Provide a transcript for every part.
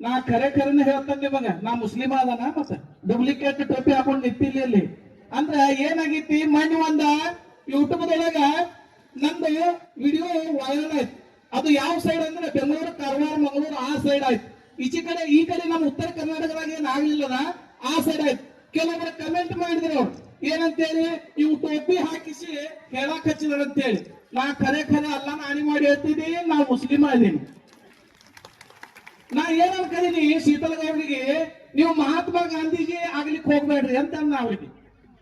ನಾ ಖರೆ ಖರೆನ ಹೇಳ್ತಾನೆ ನಿಮಗ. ನಾ ಮುಸ್ಲಿಮ ಅದನ ಮತ್ತ. ಡೂಪ್ಲಿಕೇಟ್ ಟೋಪಿ ಹಾಕೊಂಡ್ ನಿಂತಿಲ್ಲ ಇಲ್ಲಿ. ಅಂದ್ರ ಏನಾಗೈತಿ ಮಣ್ಣು ಒಂದ? ಯೂಟ್ಯೂಬ್ದೊಳಗ ನಂದು ವಿಡಿಯೋ ವೈರಲ್ ಆಯ್ತು. ಅದು ಯಾವ ಸೈಡ್ ಅಂದ್ರೆ ಬೆಂಗಳೂರು, ಕಾರವಾರ, ಮಂಗಳೂರು, ಆ ಸೈಡ್ ಆಯ್ತು. ಈಚೆ ಕಡೆ, ಈ ಕಡೆ ನಮ್ಮ ಉತ್ತರ ಕರ್ನಾಟಕದಾಗ ಏನಾಗ್ಲಿಲ್ಲದ ಆ ಸೈಡ್ ಆಯ್ತು. ಕೆಲವೊಬ್ರು ಕಮೆಂಟ್ ಮಾಡಿದ್ರು. ಅವ್ರು ಏನಂತೇಳಿ? ಇವು ಟೋಪಿ ಹಾಕಿಸಿ ಹೇಳಕ್ ಹೇಳಿ ನಾ ಖರೆ ಖರೆ ಅಲ್ಲ, ನಾನಿ ಮಾಡಿ ಹೇಳ್ತಿದ್ದೀನಿ. ನಾ ಮುಸ್ಲಿಮ ಇದೀನಿ. ನಾ ಏನ್ ಅನ್ಕದೀನಿ ಶೀತಲಗೌಡರಿಗೆ ನೀವು ಮಹಾತ್ಮ ಗಾಂಧೀಜಿ ಆಗ್ಲಿಕ್ಕೆ ಹೋಗ್ಬೇಡ್ರಿ ಅಂತ ಅಂದ ಅವ್ರಿಗೆ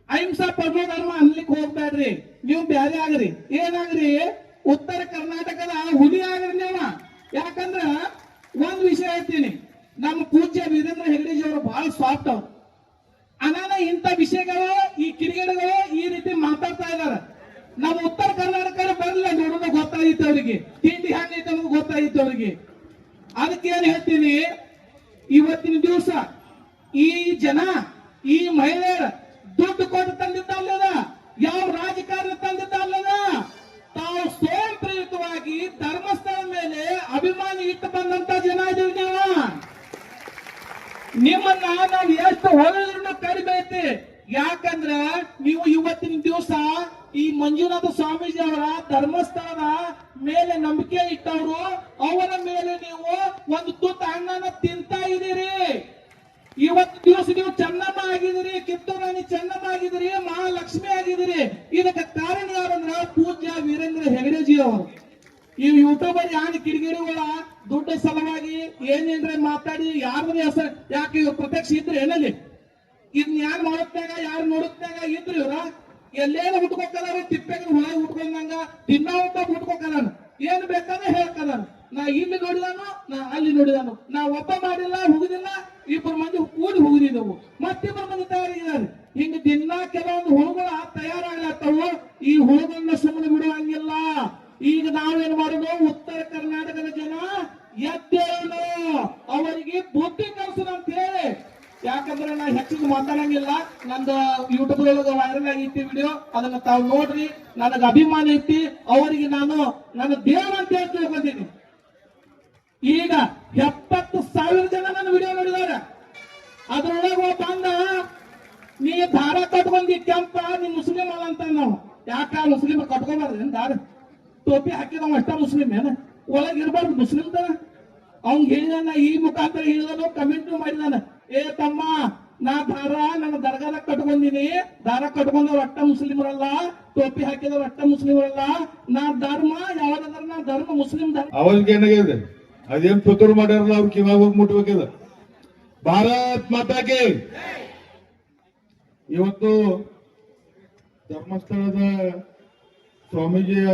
ಅಹಿಂಸಾ ಪರಮ ಧರ್ಮ ಅನ್ಲಿಕ್ಕೆ ಹೋಗ್ಬೇಡ್ರಿ. ನೀವು ಬ್ಯಾರೆ ಆಗ್ರಿ. ಏನಾಗ್ರಿ? ಉತ್ತರ ಕರ್ನಾಟಕದ ಹುಲಿ ಆಗ್ರಿ ನೀವ. ಯಾಕಂದ್ರ ಒಂದ್ ವಿಷಯ ಹೇಳ್ತೀನಿ. ನಮ್ಮ ಪೂಜ್ಯ ವೀರೇಂದ್ರ ಹೆಗ್ಡೆಜಿ ಅವರು ಬಹಳ ಸಾಫ್ಟ್ ಅವ್ರು. ಅನಾನ ಇಂಥ ವಿಷಯಗಳು, ಈ ಕಿಡಿಗೇಡಿಗಳು ಈ ರೀತಿ ಮಾತಾಡ್ತಾ ಇದಾರ ನಮ್ಮ ಉತ್ತರ ಕರ್ನಾಟಕ ಬರಲಿಲ್ಲ ನೋಡೋದು ಗೊತ್ತಾಗಿತ್ತು ಅವ್ರಿಗೆ. ತಿಂಡಿ ಅನ್ನೋದು ಗೊತ್ತಾಗಿತ್ತು ಅವರಿಗೆ. ಅದಕ್ಕೆ ಏನ್ ಹೇಳ್ತೀನಿ? ಇವತ್ತಿನ ದಿವಸ ಈ ಜನ, ಈ ಮಹಿಳೆಯರ ದುಡ್ಡು ಕೊಟ್ಟು ತಂದಿದ್ದಲ್ಲದ ಯಾವ ರಾಜಕಾರಣ ತಂದಿದ್ದಲ್ಲದ ತಾವು ಸ್ವಯಂ ಪ್ರೇರಿತವಾಗಿ ಧರ್ಮಸ್ಥಳ ಮೇಲೆ ಅಭಿಮಾನಿ ಇಟ್ಟು ಬಂದಂತ ಜನ ಇದೀವಿ ನಿಮ್ಮನ್ನ ನಾವು ಎಷ್ಟು ಹೊಗಳಿದ್ರು ಕಡಿಮೆ ಐತಿ ಯಾಕಂದ್ರ ನೀವು ಇವತ್ತಿನ ದಿವಸ ಈ ಮಂಜುನಾಥ ಸ್ವಾಮೀಜಿ ಅವರ ಧರ್ಮಸ್ಥಳದ ಮೇಲೆ ನಂಬಿಕೆ ಇಟ್ಟವರು ಅವರ ಮೇಲೆ ನೀವು ಒಂದು ತುತ್ತ ಹಣ್ಣನ್ನ ತಿಂತಾ ಇದ್ದೀರಿ. ಇವತ್ತು ದಿವಸ ನೀವು ಚೆನ್ನಮ್ಮ ಆಗಿದ್ದೀರಿ, ಕಿತ್ತೂರಾಣಿ ಚೆನ್ನಮ್ಮ ಆಗಿದ್ದೀರಿ, ಮಹಾಲಕ್ಷ್ಮಿ ಆಗಿದಿರಿ ಇದಕ್ಕೆ ಕಾರಣ ಯಾರಂದ್ರ ಪೂಜ್ಯ ವೀರೇಂದ್ರ ಹೆಗಡೆಜಿ ಅವರು. ಈ ಯೂಟ್ಯೂಬರ್ ಯಾನ್ ಕಿಡಿಗಿರಿಗಳ ದುಡ್ಡು ಸಲುವಾಗಿ ಏನೇನ್ರೆ ಮಾತಾಡಿ ಯಾರು ಹೆಸರು, ಯಾಕೆ ಇವ್ರು ಪ್ರತ್ಯಕ್ಷ ಇದ್ರೆ ಏನಲ್ಲಿ? ಇದನ್ನ ಯಾರು ಮಾಡುತ್ತಾಗ ಯಾರು ನೋಡುತ್ತಾಗ ಇದ್ರು ಇವ್ರ? ಎಲ್ಲೇನ ಹುಟ್ಕೋಕದಾರ ತಿಪ್ಪೆಗೆ ಹುಳ ಹುಟ್ಕೊಂಡಂಗ ಊಟ ಹುಟ್ಕೋಕದಾನ ಏನ್ ಬೇಕಾದ್ರೆ ಹೇಳ್ಕದಾನ ನಾ ಇಲ್ಲಿ ನೋಡಿದಾನು, ನಾ ಅಲ್ಲಿ ನೋಡಿದಾನು. ನಾ ಒಪ್ಪ ಮಾಡಿಲ್ಲ, ಹುಗುದಿಲ್ಲ ಇಬ್ಬರು ಮಂದಿ ಕೂಡಿ ಹುಗಿದಿದ್ದವು. ಮತ್ತಿಬ್ಬರು ಮಂದಿ ತಯಾರಿದ್ದಾರೆ. ಹಿಂಗ ದಿನ ಕೆಲವೊಂದು ಹುಳುಗಳ ತಯಾರಾಗ್ಲತ್ತವು. ಈ ಹುಳುಗಳನ್ನ ಸುಮ್ಮನೆ ಬಿಡುವಂಗಿಲ್ಲ. ಈಗ ನಾವೇನ್ ಮಾಡೋದು ಉತ್ತರ ಕರ್ನಾಟಕದ ಜನ ಎದ್ದೇಳು ಅವರಿಗೆ ಬುದ್ಧಿ ಕಲಿಸೋಣ ಅಂತ ಹೇಳಿ ಯಾಕಂದ್ರೆ ನಾ ಹೆಚ್ಚಿಗೆ ಮಾತಾಡಂಗಿಲ್ಲ. ನಂದು ಯೂಟ್ಯೂಬ್ ಒಳಗೆ ವೈರಲ್ ಆಗಿತ್ತು ವಿಡಿಯೋ ಅದನ್ನ ತಾವು ನೋಡ್ರಿ. ನನಗ ಅಭಿಮಾನ ಐತಿ. ಅವರಿಗೆ ನಾನು ನನ್ನ ದೇವ ಅಂತ ಈಗ ಎಪ್ಪತ್ತು ಸಾವಿರ ಜನ ನನ್ನ ವಿಡಿಯೋ ನೋಡಿದಾರೆ. ಅದ್ರೊಳಗೆ ಅಂದ, ನೀ ದಾರ ಕಟ್ಕೊಂಡಿ ಕೆಂಪ, ನೀ ಮುಸ್ಲಿಂ ಅಲ್ಲ ಅಂತ ನಾವು ಯಾಕ ಮುಸ್ಲಿಂ ಕಟ್ಕೋಬಾರ್ದು ದಾರ? ಟೋಪಿ ಹಾಕಿದವ ಅಷ್ಟ ಮುಸ್ಲಿಂ ಏನ? ಒಳಗಿರ್ಬಾರ್ದು ಮುಸ್ಲಿಂ ತರ. ಅವ್ನ್ ಹೇಳಿದಾನ, ಈ ಮುಖಾಂತರ ಹೇಳಿದನು ಕಮೆಂಟ್ ಮಾಡಿದಾನ. ಏ ತಮ್ಮ, ನಾ ದಾರ, ನನ್ನ ದರ್ಗಾದ ಕಟ್ಕೊಂಡಿನಿ. ದಾರ ಕಟ್ಕೊಂಡ ಒಟ್ಟ ಮುಸ್ಲಿಮರಲ್ಲ, ಟೋಪಿ ಹಾಕಿದ ಒಟ್ಟ ಮುಸ್ಲಿಮರಲ್ಲ. ನಾ ಧರ್ಮ, ಯಾವ್ದಾದ್ರ ನಾ ಧರ್ಮ ಮುಸ್ಲಿಂ ಧರ್ಮ. ಅವ್ರಿಗೆ ಏನಾಗಿದೆ? ಅದೇನ್ ಪುತ್ತೂರು ಮಾಡ್ಯಾರಲ್ಲ, ಅವ್ರು ಕಿವಾಗ ಹೋಗಿ ಮುಟ್ಬೇಕಿದ ಭಾರತ್ ಮಾತಾಗೆ. ಇವತ್ತು ಧರ್ಮಸ್ಥಳದ ಸ್ವಾಮೀಜಿಯ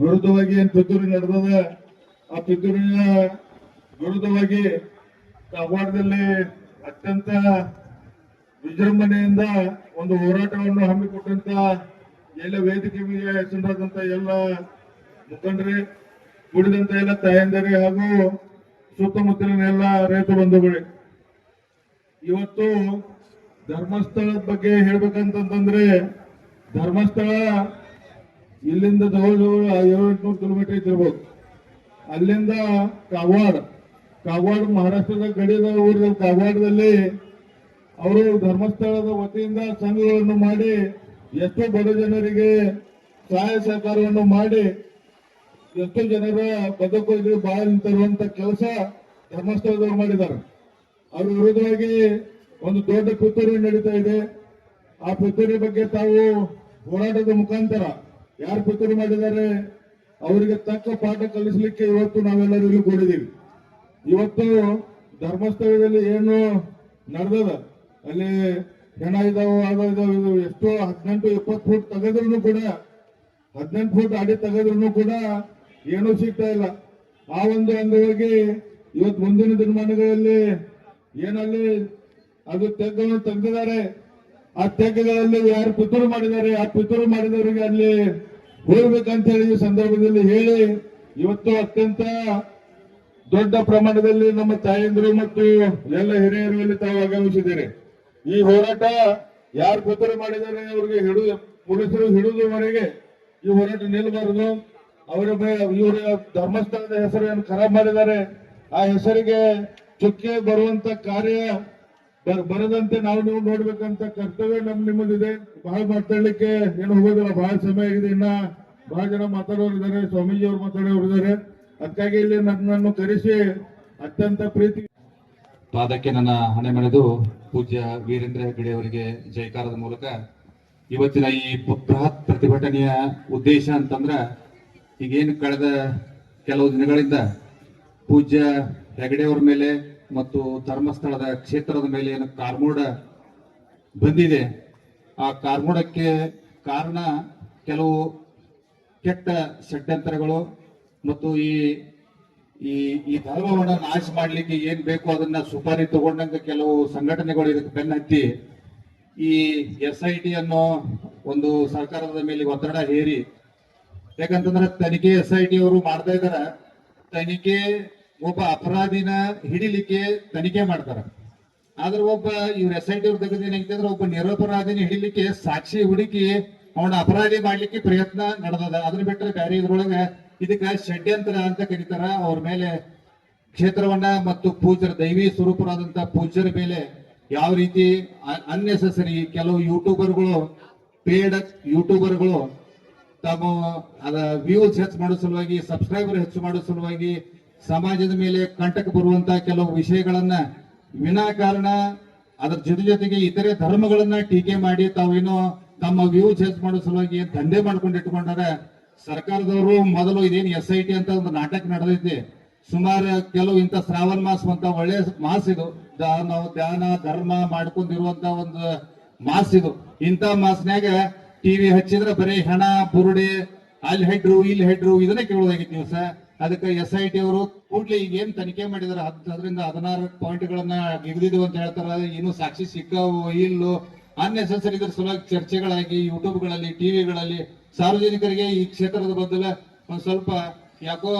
ವಿರುದ್ಧವಾಗಿ ಏನ್ ಪಿತೂರಿ ನಡೆದದ? ಆ ಪಿತೂರಿನ ವಿರುದ್ಧವಾಗಿ ಕಾಗವಾಡದಲ್ಲಿ ಅತ್ಯಂತ ವಿಜೃಂಭಣೆಯಿಂದ ಒಂದು ಹೋರಾಟವನ್ನು ಹಮ್ಮಿಕೊಟ್ಟಂತ ಎಲ್ಲ ವೇದಿಕೆಗೆ ಹೆಸರಾದಂತ ಎಲ್ಲ ಮುಖಂಡರೇ ದುಡಿದಂತ ಎಲ್ಲ ತಾಯಂದಿರೇ ಹಾಗೂ ಸುತ್ತಮುತ್ತಲಿನ ಎಲ್ಲ ರೈತ ಬಂಧುಗಳೇ, ಇವತ್ತು ಧರ್ಮಸ್ಥಳದ ಬಗ್ಗೆ ಹೇಳ್ಬೇಕಂತಂದ್ರೆ ಧರ್ಮಸ್ಥಳ ಇಲ್ಲಿಂದ ಜವಳ ಜವಳ ಕಿಲೋಮೀಟರ್ ಇದ್ದಿರ್ಬೋದು. ಅಲ್ಲಿಂದ ಕಾಗವಾಡ ಕಾಗವಾಡ ಮಹಾರಾಷ್ಟ್ರದ ಗಡಿದ ಊರು ಕಾಗವಾಡದಲ್ಲಿ ಅವರು ಧರ್ಮಸ್ಥಳದ ವತಿಯಿಂದ ಸಂಘಗಳನ್ನು ಮಾಡಿ ಎಷ್ಟೋ ಬಡ ಜನರಿಗೆ ಸಹಾಯ ಸಹಕಾರವನ್ನು ಮಾಡಿ ಎಷ್ಟೋ ಜನರ ಬದುಕಿಗೆ ಬಾಳ ತರುವಂತ ಕೆಲಸ ಧರ್ಮಸ್ಥಳದವರು ಮಾಡಿದ್ದಾರೆ. ಅವ್ರ ವಿರುದ್ಧವಾಗಿ ಒಂದು ದೊಡ್ಡ ಪಿತೂರಿ ನಡೀತಾ ಇದೆ. ಆ ಪಿತೂರಿ ಬಗ್ಗೆ ತಾವು ಹೋರಾಟದ ಮುಖಾಂತರ ಯಾರು ಪಿತೂರಿ ಮಾಡಿದ್ದಾರೆ? ಅವರಿಗೆ ತಕ್ಕ ಪಾಠ ಕಲಿಸಲಿಕ್ಕೆ ಇವತ್ತು ನಾವೆಲ್ಲರೂ ಇಲ್ಲಿ ಕೂಡಿದ್ದೀವಿ. ಇವತ್ತು ಧರ್ಮಸ್ಥಳದಲ್ಲಿ ಏನು ನಡೆದದ? ಅಲ್ಲಿ ಹೆಣ ಇದಾವ ಅದು ಇದಾವ, ಇದು ಎಷ್ಟೋ ಹದಿನೆಂಟು ಇಪ್ಪತ್ತು ಫೂಟ್ ತೆಗೆದ್ರು ಕೂಡ, ಹದಿನೆಂಟು ಫೂಟ್ ಅಡಿ ತೆಗೆದ್ರು ಕೂಡ ಏನೂ ಸಿಗ್ತಾ ಇಲ್ಲ. ಆ ಒಂದು ಅಂಗವಾಗಿ ಇವತ್ತು ಮುಂದಿನ ದಿನಮಾನಗಳಲ್ಲಿ ಏನಲ್ಲಿ ಅದು ತೆಗ್ಗನ್ನು ತೆಗೆದಿದ್ದಾರೆ. ಆ ತೆಗ್ಗಗಳಲ್ಲಿ ಯಾರು ಪಿತೂರು ಮಾಡಿದ್ದಾರೆ, ಆ ಪಿತೂರು ಮಾಡಿದವರಿಗೆ ಅಲ್ಲಿ ಹೋಗ್ಬೇಕಂತ ಹೇಳಿ ಸಂದರ್ಭದಲ್ಲಿ ಹೇಳಿ, ಇವತ್ತು ಅತ್ಯಂತ ದೊಡ್ಡ ಪ್ರಮಾಣದಲ್ಲಿ ನಮ್ಮ ತಾಯಂದಿರು ಮತ್ತು ಎಲ್ಲ ಹಿರಿಯರು ಇಲ್ಲಿ ತಾವು ಆಗಮಿಸಿದ್ದಾರೆ. ಈ ಹೋರಾಟ ಯಾರು ಪಿತೂರು ಮಾಡಿದ್ದಾರೆ ಅವರಿಗೆ ಹಿಡು ಪೊಲೀಸರು ಹಿಡಿದುವರೆಗೆ ಈ ಹೋರಾಟ ನಿಲ್ಲಬಾರದು. ಅವರ ಇವರ ಧರ್ಮಸ್ಥಳದ ಹೆಸರು ಖರಾಬ್ ಮಾಡಿದ್ದಾರೆ. ಆ ಹೆಸರಿಗೆ ಚುಕ್ಕೆ ಬರುವಂತ ಕಾರ್ಯ ಬರ್- ಬರದಂತೆ ನಾವು ನೀವು ನೋಡ್ಬೇಕಂತ ಕರ್ತವ್ಯ ನಮ್ ನಿಮ್ಮದಿದೆ. ಬಹಳ ಮಾತಾಡ್ಲಿಕ್ಕೆ ಏನು ಹೋಗೋದಿಲ್ಲ. ಬಹಳ ಸಮಯ ಆಗಿದೆ ಇನ್ನ. ಬಹಳ ಜನ ಮಾತಾಡೋರು ಇದಾರೆ ಸ್ವಾಮೀಜಿ ಅವ್ರು ಮಾತಾಡೋರಿದ್ದಾರೆ. ಅದಕ್ಕಾಗಿ ಇಲ್ಲಿ ನನ್ನನ್ನು ಕರೆಸಿ ಅತ್ಯಂತ ಪ್ರೀತಿ ಪಾದಕ್ಕೆ ನನ್ನ ಹಣೆ ಮೆಳೆದು ಪೂಜ್ಯ ವೀರೇಂದ್ರ ಹೆಗ್ಗಡೆ ಅವರಿಗೆ ಜೈಕಾರದ ಮೂಲಕ ಇವತ್ತಿನ ಈ ಬೃಹತ್ ಪ್ರತಿಭಟನೆಯ ಉದ್ದೇಶ ಅಂತಂದ್ರ ಈಗೇನು ಕಳೆದ ಕೆಲವು ದಿನಗಳಿಂದ ಪೂಜ್ಯ ಹೆಗಡೆ ಅವರ ಮೇಲೆ ಮತ್ತು ಧರ್ಮಸ್ಥಳದ ಕ್ಷೇತ್ರದ ಮೇಲೆ ಏನು ಕಾರ್ಮೋಡ ಬಂದಿದೆ. ಆ ಕಾರ್ಮೋಡಕ್ಕೆ ಕಾರಣ ಕೆಲವು ಕೆಟ್ಟ ಷಡ್ಯಂತರಗಳು ಮತ್ತು ಈ ಈ ಈ ಧರ್ಮವನ್ನ ನಾಶ ಮಾಡ್ಲಿಕ್ಕೆ ಏನ್ ಬೇಕು ಅದನ್ನ ಸುಪಾರಿ ತಗೊಂಡಂಗ ಕೆಲವು ಸಂಘಟನೆಗಳು ಇದಕ್ಕೆ ಬೆನ್ನ ಹತ್ತಿ ಈ ಎಸ್ ಐ ಟಿ ಅನ್ನೋ ಒಂದು ಸರ್ಕಾರದ ಮೇಲೆ ಒತ್ತಡ ಹೇರಿ. ಯಾಕಂತಂದ್ರೆ ತನಿಖೆ ಎಸ್ ಐ ಟಿ ಅವರು ಮಾಡ್ತಾ ಇದಾರ. ತನಿಖೆ ಒಬ್ಬ ಅಪರಾಧಿನ ಹಿಡಿಲಿಕ್ಕೆ ತನಿಖೆ ಮಾಡ್ತಾರ. ಆದ್ರೆ ಒಬ್ಬ ಇವ್ರ ಎಸ್ ಐ ಟಿ ಅವ್ರ ತೆಗೆದ ಏನಾಗಿದೆ ಅಂದ್ರೆ ಒಬ್ಬ ನಿರಪರಾಧಿನ ಹಿಡಿಲಿಕ್ಕೆ ಸಾಕ್ಷಿ ಹುಡುಕಿ ಅವನ ಅಪರಾಧಿ ಮಾಡ್ಲಿಕ್ಕೆ ಪ್ರಯತ್ನ ನಡೆದದ. ಅದನ್ನ ಬಿಟ್ಟರೆ ಬೇರೆ ಇದ್ರೊಳಗೆ ಇದಕ್ಕ ಷಡ್ಯಂತ್ರ ಅಂತ ಕರೀತಾರ. ಅವ್ರ ಮೇಲೆ ಕ್ಷೇತ್ರವನ್ನ ಮತ್ತು ಪೂಜ್ಯರ ದೈವಿ ಸ್ವರೂಪರಾದಂತ ಪೂಜ್ಯರ ಮೇಲೆ ಯಾವ ರೀತಿ ಅನ್ನೆಸೆಸರಿ ಕೆಲವು ಯೂಟ್ಯೂಬರ್ಗಳು, ಪೇಡ್ ಯೂಟ್ಯೂಬರ್ಗಳು ತಮ್ಮ, ಅದ ವ್ಯೂಸ್ ಹೆಚ್ಚು ಮಾಡೋ ಸಲುವಾಗಿ ಸಬ್ಸ್ಕ್ರೈಬರ್ ಹೆಚ್ಚು ಮಾಡೋ ಸಲುವಾಗಿ ಸಮಾಜದ ಮೇಲೆ ಕಂಟಕ ಬರುವಂತ ಕೆಲವು ವಿಷಯಗಳನ್ನ ವಿನಾಕಾರಣ, ಅದರ ಜೊತೆ ಜೊತೆಗೆ ಇತರೆ ಧರ್ಮಗಳನ್ನ ಟೀಕೆ ಮಾಡಿ ತಾವೇನೋ ತಮ್ಮ ವ್ಯೂಸ್ ಹೆಚ್ಚು ಮಾಡೋ ಸಲುವಾಗಿ ದಂಧೆ ಮಾಡ್ಕೊಂಡು ಇಟ್ಕೊಂಡಾರ ಸರ್ಕಾರದವರು ಮೊದಲು ಇದೇನು ಎಸ್ ಐ ಟಿ ಅಂತ ಒಂದು ನಾಟಕ ನಡೆದೈತಿ. ಸುಮಾರು ಕೆಲವು ಇಂಥ ಶ್ರಾವಣ ಮಾಸ ಅಂತ ಒಳ್ಳೆ ಮಾಸ ಇದು. ದಾನ ನಾವು ಧ್ಯಾನ, ಧರ್ಮ ಮಾಡ್ಕೊಂಡಿರುವಂತ ಒಂದು ಮಾಸ ಇದು. ಇಂಥ ಮಾಸ್ನ್ಯಾಗ ಟಿವಿ ಹಚ್ಚಿದ್ರೆ ಬರೀ ಹೆಣ, ಬುರುಡೆ, ಅಲ್ಲಿ ಹೆಡ್ರು, ಇಲ್ಲಿ ಹೆಡ್ರು ಇದನ್ನೇ ಕೇಳೋದಾಗಿತ್ತು ದಿವಸ ಅದಕ್ಕೆ ಎಸ್ ಐ ಟಿ ಅವರು ಕೂಡ್ಲಿ ಈಗ ಏನ್ ತನಿಖೆ ಮಾಡಿದಾರೆ, ಹತ್ತರಿಂದ ಹದಿನಾರು ಪಾಯಿಂಟ್ ಗಳನ್ನ ಇಳಿದಿದ್ವು ಅಂತ ಹೇಳ್ತಾರ. ಏನು ಸಾಕ್ಷಿ ಸಿಕ್ಕವು ಇಲ್ಲೋ ಅನ್ನೆಸೆಸರಿ ಇದ್ರ ಸಲುವಾಗಿ ಚರ್ಚೆಗಳಾಗಿ ಯೂಟ್ಯೂಬ್ಗಳಲ್ಲಿ ಟಿವಿಗಳಲ್ಲಿ ಸಾರ್ವಜನಿಕರಿಗೆ ಈ ಕ್ಷೇತ್ರದ ಬದಲ ಒಂದ್ ಸ್ವಲ್ಪ ಯಾಕೋ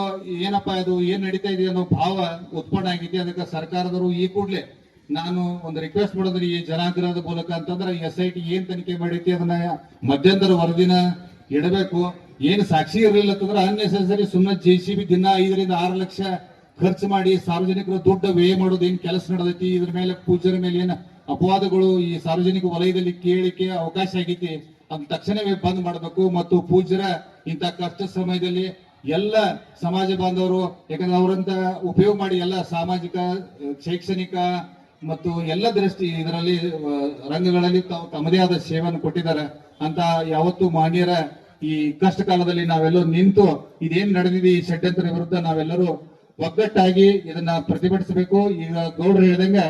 ಏನಪ್ಪಾ ಇದು ಏನ್ ನಡೀತಾ ಇದೆ ಅನ್ನೋ ಭಾವ ಉತ್ಪನ್ನ ಆಗಿದೆ ಅದಕ್ಕೆ ಸರ್ಕಾರದವರು ಈ ಕೂಡಲೇ ನಾನು ಒಂದು ರಿಕ್ವೆಸ್ಟ್ ಮಾಡೋದ್ರೆ ಈ ಜನಾಗ್ರಹದ ಮೂಲಕ ಅಂತಂದ್ರೆ ಎಸ್ ಐ ಟಿ ಏನ್ ತನಿಖೆ ಮಾಡೈತಿ ಅದನ್ನ ಮಧ್ಯಂತರ ವರದಿನ ಇಡಬೇಕು. ಏನು ಸಾಕ್ಷಿ ಇರಲಿಲ್ಲ ಅಂತಂದ್ರೆ ಅನ್ನೆಸೆಸರಿ ಸುಮ್ಮನೆ ಜೆ ಸಿ ಬಿ ದಿನ ಐದರಿಂದ ಆರು ಲಕ್ಷ ಖರ್ಚು ಮಾಡಿ ಸಾರ್ವಜನಿಕರು ದುಡ್ಡು ವ್ಯಯ ಮಾಡೋದು ಏನ್ ಕೆಲಸ ನಡೆದೈತಿ? ಇದ್ರ ಮೇಲೆ ಪೂಜರ ಮೇಲೆ ಏನು ಅಪವಾದಗಳು ಈ ಸಾರ್ವಜನಿಕ ವಲಯದಲ್ಲಿ ಕೇಳಿಕೆ ಅವಕಾಶ ಆಗೈತಿ? ಅದ್ ತಕ್ಷಣವೇ ಬಂದ್ ಮಾಡಬೇಕು. ಮತ್ತು ಪೂಜ್ಯರ ಇಂಥ ಕಷ್ಟ ಸಮಯದಲ್ಲಿ ಎಲ್ಲ ಸಮಾಜ ಬಾಂಧವರು, ಯಾಕಂದ್ರೆ ಅವರಂತ ಉಪಯೋಗ ಮಾಡಿ ಎಲ್ಲ ಸಾಮಾಜಿಕ, ಶೈಕ್ಷಣಿಕ ಮತ್ತು ಎಲ್ಲ ದೃಷ್ಟಿ ಇದರಲ್ಲಿ ರಂಗಗಳಲ್ಲಿ ತಾವು ತಮ್ಮದೇ ಆದ ಸೇವೆಯನ್ನು ಕೊಟ್ಟಿದ್ದಾರೆ. ಅಂತ ಯಾವತ್ತು ಮಾನ್ಯರ ಈ ಕಷ್ಟ ಕಾಲದಲ್ಲಿ ನಾವೆಲ್ಲರೂ ನಿಂತು ಇದೇನ್ ನಡೆದಿದೆ ಈ ಷಡ್ಯಂತ್ರ ವಿರುದ್ಧ ನಾವೆಲ್ಲರೂ ಒಗ್ಗಟ್ಟಾಗಿ ಇದನ್ನ ಪ್ರತಿಭಟಿಸಬೇಕು. ಈಗ ಗೌಡರು ಹೇಳ್ದಂಗ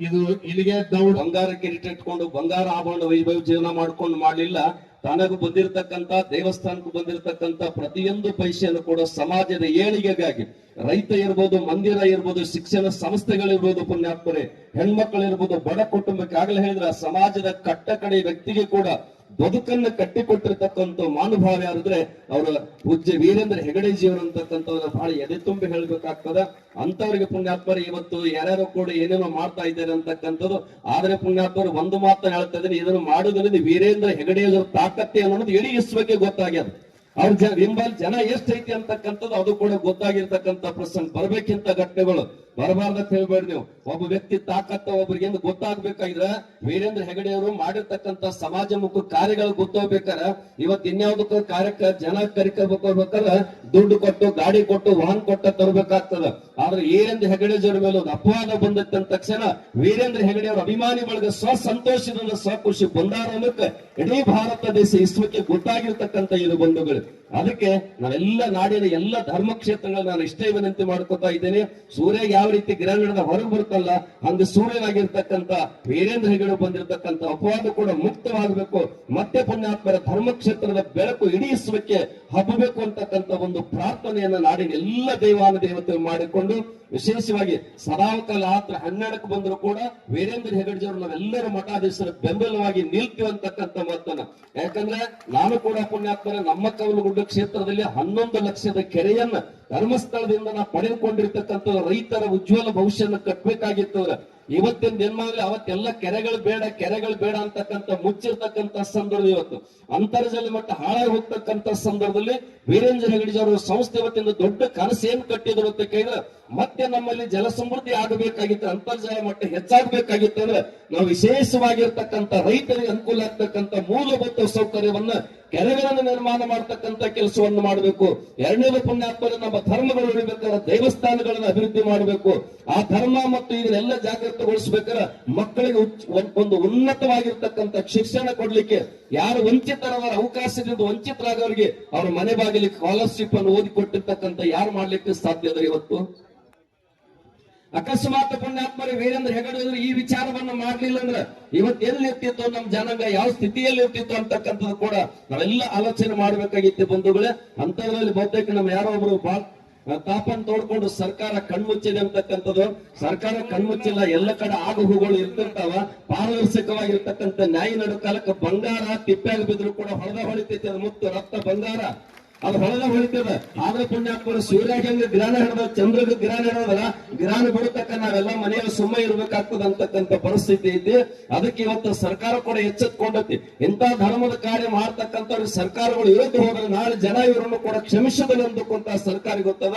ಇದು ಇಲ್ಲಿಗೆ ದೌಡ್ ಬಂಗಾರಕ್ಕೆ ಇಟ್ಟಿಟ್ಕೊಂಡು ಬಂಗಾರ ಆಭರಣ ವೈಭವ ಜೀವನ ಮಾಡ್ಕೊಂಡು ಮಾಡಲಿಲ್ಲ. ತನಗೂ ಬಂದಿರತಕ್ಕಂತ ದೇವಸ್ಥಾನಕ್ಕೂ ಬಂದಿರತಕ್ಕಂತ ಪ್ರತಿಯೊಂದು ಪೈಸೆಯನ್ನು ಕೂಡ ಸಮಾಜದ ಏಳಿಗೆಗಾಗಿ ರೈತ ಇರ್ಬೋದು, ಮಂದಿರ ಇರ್ಬೋದು, ಶಿಕ್ಷಣ ಸಂಸ್ಥೆಗಳಿರ್ಬೋದು, ಪುಣ್ಯಾತ್ಮರೇ, ಹೆಣ್ಮಕ್ಳಿರ್ಬೋದು, ಬಡ ಕುಟುಂಬಕ್ಕೆ ಆಗಲೇ ಹೇಳಿದ್ರೆ ಸಮಾಜದ ಕಟ್ಟ ಕಡೆ ವ್ಯಕ್ತಿಗೆ ಕೂಡ ಬದುಕನ್ನು ಕಟ್ಟಿಕೊಟ್ಟಿರ್ತಕ್ಕಂಥ ಮಾನುಭಾವ ಯಾರಿದ್ರೆ ಅವರ ಪೂಜ್ಯ ವೀರೇಂದ್ರ ಹೆಗಡೆಜಿಯವರು ಅಂತಕ್ಕಂಥವ್ರ ಬಹಳ ಎದೆ ತುಂಬಿ ಹೇಳ್ಬೇಕಾಗ್ತದ. ಅಂತವರಿಗೆ ಪುಣ್ಯಾತ್ಮರು ಇವತ್ತು ಯಾರ್ಯಾರು ಕೂಡ ಏನೇನೋ ಮಾಡ್ತಾ ಇದ್ದಾರೆ ಅಂತಕ್ಕಂಥದ್ದು, ಆದ್ರೆ ಪುಣ್ಯಾತ್ಮರು ಒಂದು ಮಾತನ್ನ ಹೇಳ್ತಾ ಇದ್ರೆ ಇದನ್ನು ಮಾಡೋದ್ರಿಂದ ವೀರೇಂದ್ರ ಹೆಗಡೆಯವರ ತಾಕತ್ತೆ ಅನ್ನೋದು ಇಡೀ ವಿಶ್ವಕ್ಕೆ ಗೊತ್ತಾಗ್ಯದ. ಅವ್ರ ಜನ ನಿಂಬಲ್ಲಿ ಜನ ಎಷ್ಟೈತಿ ಅಂತಕ್ಕಂಥದ್ದು, ಅದು ಕೂಡ ಗೊತ್ತಾಗಿರ್ತಕ್ಕಂಥ ಪ್ರಸಂಗ. ಬರ್ಬೇಕಿಂತ ಘಟನೆಗಳು ಬರಬಾರ್ದಂತ ಹೇಳ್ಬೇಡಿ ನೀವು. ಒಬ್ಬ ವ್ಯಕ್ತಿ ತಾಕತ್ತ ಒಬ್ಬರಿಗೆ ಎಂದು ಗೊತ್ತಾಗ್ಬೇಕಾಗಿದ್ರ ವೀರೇಂದ್ರ ಹೆಗಡೆ ಅವರು ಸಮಾಜ ಮುಖ ಕಾರ್ಯಗಳು ಗೊತ್ತೋಗ್ಬೇಕಾರ ಇವತ್ತು ಇನ್ಯಾವುದಕ್ಕ ಕಾರ್ಯಕ್ಕ ಜನ ಕರಿಕೋಬೇಕಾದ್ರೆ ದುಡ್ಡು ಕೊಟ್ಟು, ಗಾಡಿ ಕೊಟ್ಟು, ವಾಹನ ಕೊಟ್ಟ ತರಬೇಕಾಗ್ತದ. ಆದ್ರೆ ವೀರೇಂದ್ರ ಹೆಗಡೆಜರ ಮೇಲೆ ಒಂದು ಅಪವಾದ ಬಂದಿತ್ತ ತಕ್ಷಣ ವೀರೇಂದ್ರ ಹೆಗಡೆ ಅವರ ಅಭಿಮಾನಿ ಬಳಗ ಸ್ವ ಸಂತೋಷದಿಂದ ಸ್ವಖುಷಿ ಬಂದಾರ ಅನ್ನಕ್ಕೆ ಇಡೀ ಭಾರತ ದೇಶ ವಿಶ್ವಕ್ಕೆ ಗೊತ್ತಾಗಿರ್ತಕ್ಕಂತ ಇದು ಬಂಧುಗಳು. ಅದಕ್ಕೆ ನಾವೆಲ್ಲ ನಾಡಿನ ಎಲ್ಲ ಧರ್ಮ ಕ್ಷೇತ್ರಗಳು ನಾನು ಇಷ್ಟೇ ವಿನಂತಿ ಮಾಡ್ಕೊತಾ ಇದ್ದೇನೆ. ಸೂರ್ಯ ಯಾವ ರೀತಿ ಗ್ರಹಗಳಿಂದ ಹೊರಗೆ ಬರುತ್ತಲ್ಲ, ಹಂಗ ಸೂರ್ಯನಾಗಿರ್ತಕ್ಕಂಥ ವೀರೇಂದ್ರ ಹೆಗಡೆ ಬಂದಿರತಕ್ಕಂಥ ಅಪವಾದ ಕೂಡ ಮುಕ್ತವಾಗಬೇಕು. ಮತ್ತೆ ಪುಣ್ಯಾತ್ಮರ ಧರ್ಮಕ್ಷೇತ್ರದ ಬೆಳಕು ಇಡೀ ವಿಶ್ವಕ್ಕೆ ಹಬ್ಬಬೇಕು ಅಂತಕ್ಕಂಥ ಒಂದು ಪ್ರಾರ್ಥನೆಯನ್ನ ನಾಡಿನ ಎಲ್ಲ ದೇವಾನ ದೇವತೆ ಮಾಡಿಕೊಂಡು, ವಿಶೇಷವಾಗಿ ಸದಾವಕಾಲ ಆತ್ರ ಹನ್ನೆರಡಕ್ಕೆ ಬಂದರೂ ಕೂಡ ವೀರೇಂದ್ರ ಹೆಗಡೆಜಿಯವರು ನಾವೆಲ್ಲರ ಮಠಾಧೀಶರ ಬೆಂಬಲವಾಗಿ ನಿಲ್ತೀವಿ ಅಂತಕ್ಕಂಥ ಮಾತನ್ನ. ಯಾಕಂದ್ರೆ ನಾನು ಕೂಡ ಪುಣ್ಯಾತ್ಮರ, ನಮ್ಮ ಕವಲಗುಡ್ಡ ಕ್ಷೇತ್ರದಲ್ಲಿ ಹನ್ನೊಂದು ಲಕ್ಷದ ಕೆರೆಯನ್ನ ಧರ್ಮಸ್ಥಳದಿಂದ ನಾವು ಪಡೆದುಕೊಂಡಿರ್ತಕ್ಕಂಥ ರೈತರ ಉಜ್ವಲ ಭವಿಷ್ಯನ ಕಟ್ಟಬೇಕಾಗಿತ್ತು ಅವ್ರ. ಇವತ್ತಿನ ದಿನಮಾಗಲಿ ಅವತ್ತೆಲ್ಲ ಕೆರೆಗಳು ಬೇಡ ಕೆರೆಗಳು ಬೇಡ ಅಂತಕ್ಕಂಥ ಮುಚ್ಚಿರ್ತಕ್ಕಂಥ ಸಂದರ್ಭ ಇವತ್ತು. ಅಂತರ್ಜಲ ಮಟ್ಟ ಹಾಳಾಗಿ ಹೋಗ್ತಕ್ಕಂಥ ಸಂದರ್ಭದಲ್ಲಿ ವೀರೇಂದ್ರ ಅವರು ಸಂಸ್ಥೆ ವತಿಯಿಂದ ದೊಡ್ಡ ಕನಸೇನು ಕಟ್ಟಿದ್ರು ಅಂತ ಕೇಳಿದ್ರೆ ಮತ್ತೆ ನಮ್ಮಲ್ಲಿ ಜಲಸಮೃದ್ಧಿ ಆಗಬೇಕಾಗಿತ್ತು, ಅಂತರ್ಜಾಲ ಮಟ್ಟ ಹೆಚ್ಚಾಗಬೇಕಾಗಿತ್ತು ಅಂದ್ರೆ ನಾವು ವಿಶೇಷವಾಗಿರ್ತಕ್ಕಂಥ ರೈತರಿಗೆ ಅನುಕೂಲ ಆಗ್ತಕ್ಕಂಥ ಮೂಲಭೂತ ಸೌಕರ್ಯವನ್ನ ಕೆರೆಗಳನ್ನು ನಿರ್ಮಾಣ ಮಾಡ್ತಕ್ಕಂಥ ಕೆಲಸವನ್ನು ಮಾಡಬೇಕು. ಎರಡನೇದು ಪುಣ್ಯಾತ್ಮರು ನಮ್ಮ ಧರ್ಮಗಳು ಉಳಿಬೇಕಾದ್ರೆ ದೇವಸ್ಥಾನಗಳನ್ನ ಅಭಿವೃದ್ಧಿ ಮಾಡಬೇಕು. ಆ ಧರ್ಮ ಮತ್ತು ಇದನ್ನೆಲ್ಲ ಜಾಗೃತಗೊಳಿಸಬೇಕಾದ್ರೆ ಮಕ್ಕಳಿಗೆ ಒಂದು ಉನ್ನತವಾಗಿರ್ತಕ್ಕಂಥ ಶಿಕ್ಷಣ ಕೊಡ್ಲಿಕ್ಕೆ ಯಾರು ವಂಚಿತರವರ ಅವಕಾಶದಿಂದ ವಂಚಿತರಾದವರಿಗೆ ಅವರ ಮನೆ ಬಾಗಿಲಿಗೆ ಸ್ಕಾಲರ್ಶಿಪ್ ಅನ್ನು ಓದಿ ಕೊಟ್ಟಿರ್ತಕ್ಕಂಥ ಯಾರು ಮಾಡ್ಲಿಕ್ಕೆ ಸಾಧ್ಯ ಅದರ ಇವತ್ತು? ಅಕಸ್ಮಾತ್ ಪುಣ್ಯಾತ್ಮರಿ ವೀರೇಂದ್ರ ಹೆಗಡೆ ಈ ವಿಚಾರವನ್ನು ಮಾಡ್ಲಿಲ್ಲ ಅಂದ್ರೆ ಇವತ್ತು ಎಲ್ಲಿ ಇರ್ತಿತ್ತು ನಮ್ಮ ಜನಾಂಗ ಯಾವ ಸ್ಥಿತಿಯಲ್ಲಿ ಇರ್ತಿತ್ತು ಅಂತಕ್ಕಂಥದ್ದು ಕೂಡ ನಾವೆಲ್ಲ ಆಲೋಚನೆ ಮಾಡ್ಬೇಕಾಗಿತ್ತು ಬಂಧುಗಳೇ. ಅಂತದ್ರಲ್ಲಿ ಬಹುತೇಕ ನಮ್ಮ ಯಾರೋ ಒಬ್ರು ಬಾಳ್ ತಾಪನ್ ತೋಡ್ಕೊಂಡು ಸರ್ಕಾರ ಕಣ್ಮುಚ್ಚಿದೆ ಅಂತಕ್ಕಂಥದ್ದು, ಸರ್ಕಾರ ಕಣ್ಮುಚ್ಚಿಲ್ಲ, ಎಲ್ಲ ಕಡೆ ಆಗು ಹೋಗುಗಳು ಇರ್ತಿರ್ತಾವ, ಪಾರದರ್ಶಕವಾಗಿರ್ತಕ್ಕಂಥ ನ್ಯಾಯ ನಡು ಕಾಲಕ್ಕೆ ಬಂಗಾರ ತಿಪ್ಪಾಗಿ ಬಿದ್ರು ಕೂಡ ಹೊಡೆದ ಹೊಳಿತೈತೆ ಅದು ಮುತ್ತು, ರಕ್ತ ಬಂಗಾರ. ಅದು ಹೊಳೆದ ಹೊಳಿತದ ಆದ್ರೆ ಪುಣ್ಯಾತ್ಮರು ಸೂರ್ಯಾಗ ಹೆಂಗ ಗಿರಾನ ಹಿಡಿದ, ಚಂದ್ರಗ ಗಿರಾನ ಹಿಡೋದಲ್ಲ ಗಿರಾನ ಬಿಡತಕ್ಕ ನಾವೆಲ್ಲ ಮನೆಯಲ್ಲಿ ಸುಮ್ಮ ಇರ್ಬೇಕಾಗ್ತದ ಅಂತಕ್ಕಂಥ ಪರಿಸ್ಥಿತಿ ಐತಿ ಅದಕ್ಕೆ ಇವತ್ತು ಸರ್ಕಾರ ಕೂಡ ಎಚ್ಚೆತ್ಕೊಂಡೈತಿ. ಇಂಥ ಧರ್ಮದ ಕಾರ್ಯ ಮಾಡ್ತಕ್ಕಂಥ ಸರ್ಕಾರಗಳು ವಿರುದ್ಧ ಹೋದ್ರೆ ನಾಳೆ ಜನ ಇವರನ್ನು ಕೂಡ ಕ್ಷಮಿಸದಲ್ಲಿ ಅಂದುಕೊಂತ ಸರ್ಕಾರ ಗೊತ್ತದ.